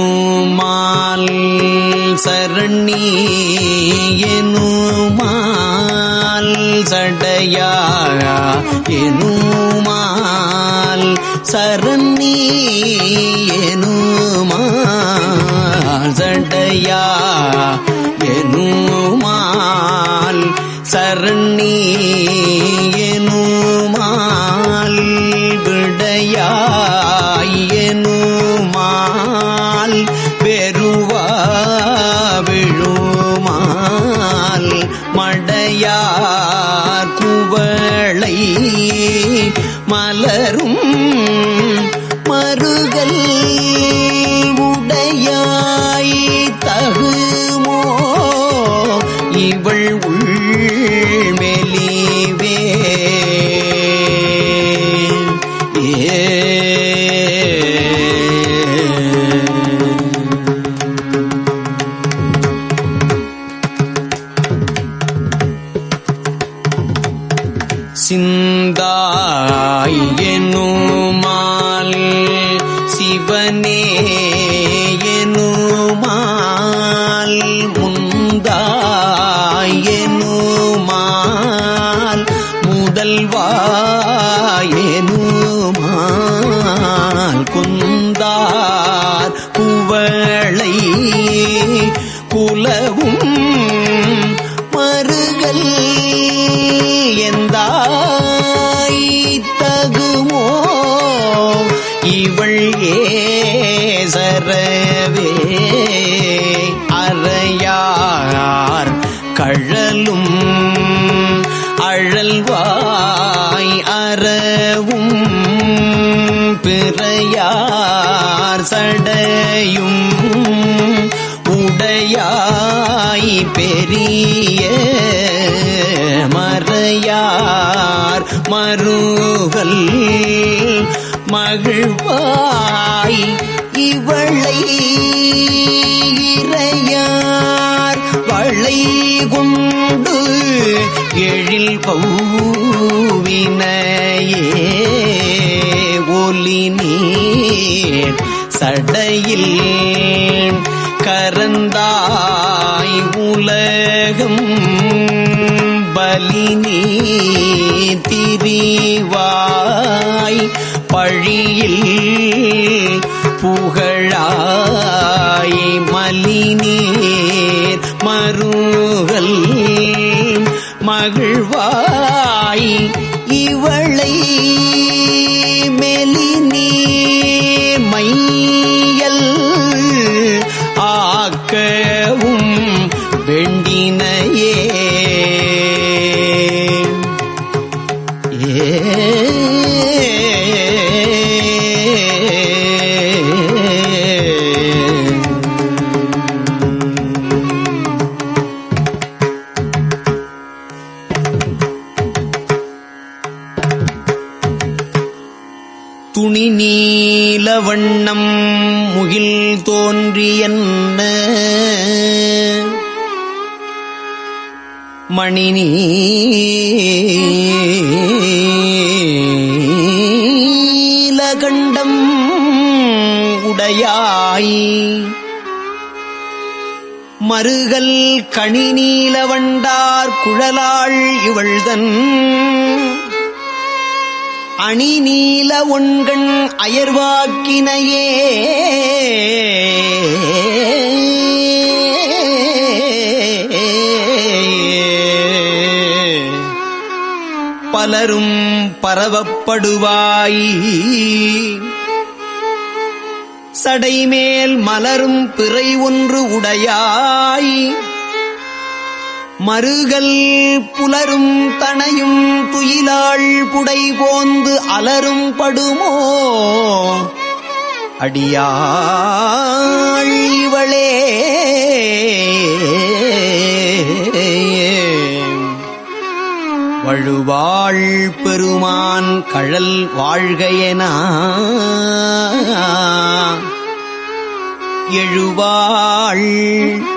சடையாயனுமால் சரணி எனுமால் சடையா எனுமால் சரணி எனுமால் சடையா விழுமால் மடையார் குவளை மலரும் சிந்தாய் என்னுமா இவள் ஏசரவே அறையார் கழலும் அழல்வாய் அறவும் பிறையார் சடையும் உடையாய் பெரிய மறையார் மருகல் வளை இறையார். வளை கொண்டு எழில் பௌவினையே. ஒலி நீர் சடையில் கரந்தாய் உலகம். பலி நீ திரிவாய். பழியில் புகழாய் மலிநீர் மருகல் மகிழ்வாய் இவளை துணி நீல வண்ணம் முகில் தோன்றியன்ன? மணினி நீலகண்டம் உடையாய். மருகல் கணி நீலவண்டார் குழலாள் இவள்தன் அணி நீல ஒண்கண் அயர்வாக்கினையே. பலரும் பரவப்படுவாய். சடைமேல் மலரும் பிறை ஒன்று உடையாய். மருகல் புலரும் தனையும் துயிலாள் புடை போந்து அலரும் படுமோ? அடியாள் இவளே. வழுவாள் பெருமான் கழல் வாழ்கையனா. எழுவாள்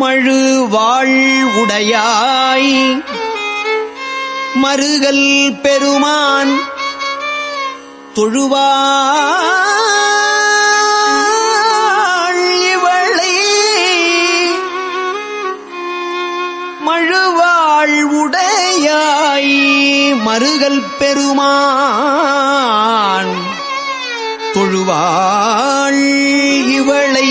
மழுவாள் உடையாய். மருகல் பெருமான் தொழுவாள் இவளை. மழுவாள் உடையாய் மருகல் பெருமான் தொழுவாள் இவளை.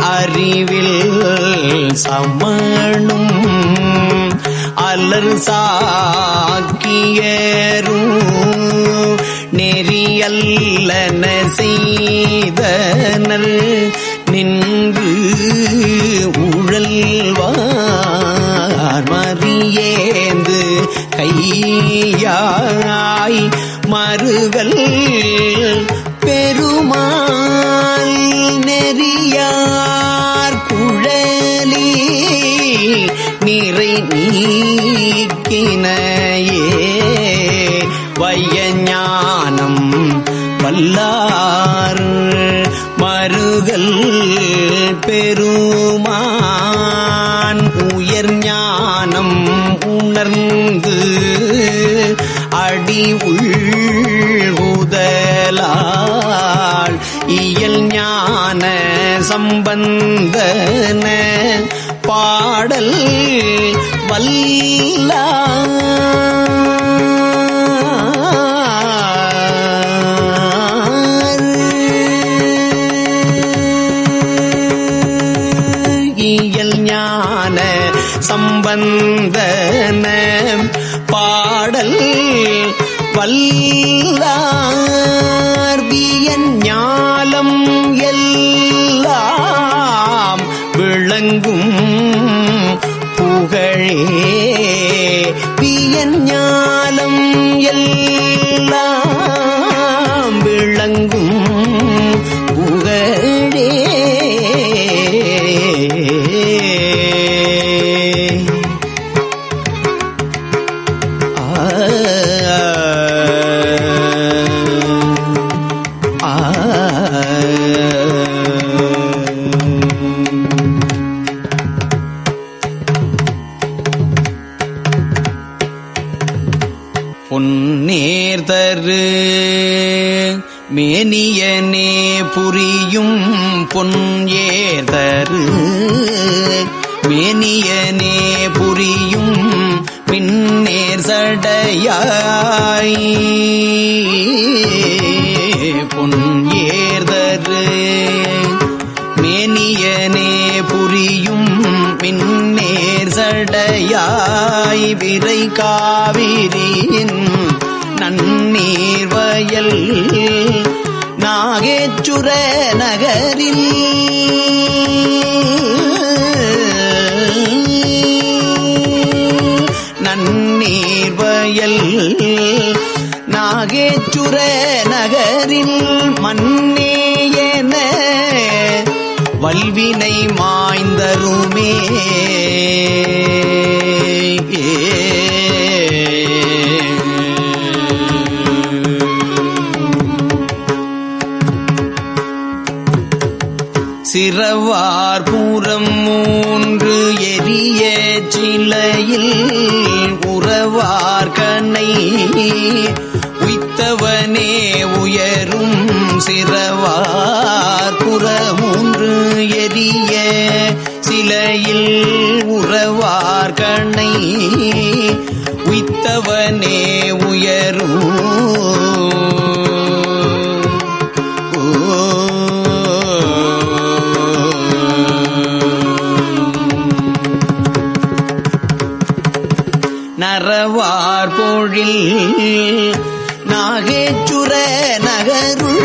அறிவில் சமணும். அலர் சாக்கியரும் நெறியல்லன செய்தனர் நின்று உழல்வார் மறியேந்து கையாய் மறுகள் பெருமா நெறியார் குழலி நிறை நீக்கினையே. வையஞானம் வல்லா பல்லா ஏதரு மேனியனே புரியும் பின்னேர் சடையாய். பொன் ஏர்தரு மேனியனே புரியும் பின்னேர் சடையாய். விரை காவிரியின் நன்னீர் வயல் நாகேச்சுர நகரில் நன்னீர் வயல் நாகேச்சுர நகரில் மன்னேயன வல்வினை மாய்ந்தருமே. சிறவார் பூரம் மூன்று எரிய சிலையில் உறவார் கண்ணை. உய்த்தவனே உயரும் சிறவார் புறமூன்று எரிய சிலையில் உறவார் கண்ணை. உய்த்தவனே உயரும் நரவார் போழில் நாகேச்சுர நகருள்.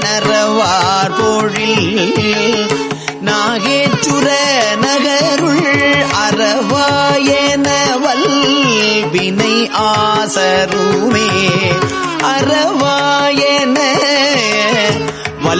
நரவார் போழில் நாகேச்சுர நகருள் அறவாயனவல் வினை ஆசருமே. அறவா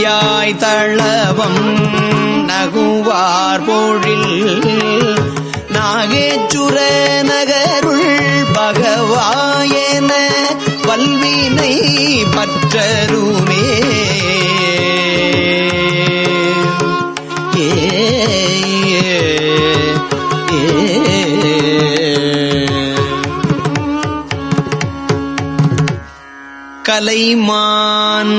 முடியாய் தளவம் நகுவார் பொழில். நாகேச்சுர நகருள் பகவாயன வல்வினை பற்றருமே. கலைமான்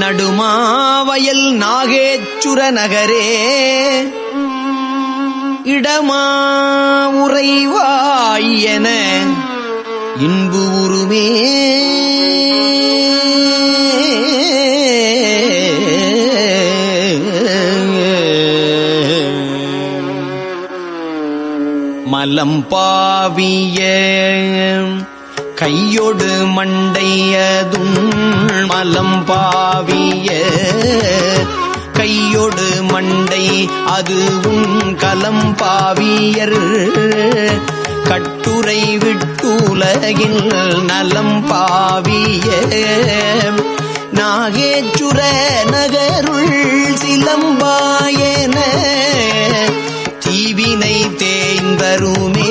நடுமாவயல் நாகேச்சுர நகரே இடமா உறைவாயன இன்பு உருமே. மலம் பாவிய கையொடு மண்டையதும் மலம் பாவிய கையொடு மண்டை அதுவும் கலம் பாவியர். கட்டுரை விட்டுலகில் நலம் பாவிய நாகேச்சுர நகருள் சிலம்பாயன தீவினை தேய்ந்தருமே.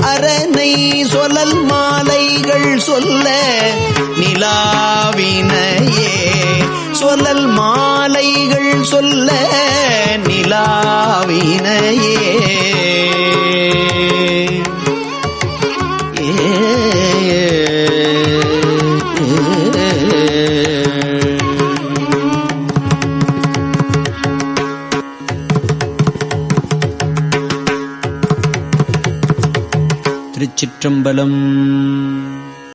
அரணை சொல்லல் மாலைகள் சொல்ல நிலாவினையே. சொல்லல் மாலைகள் சொல்ல நிலாவினையே. திருச்சிற்றம்பலம்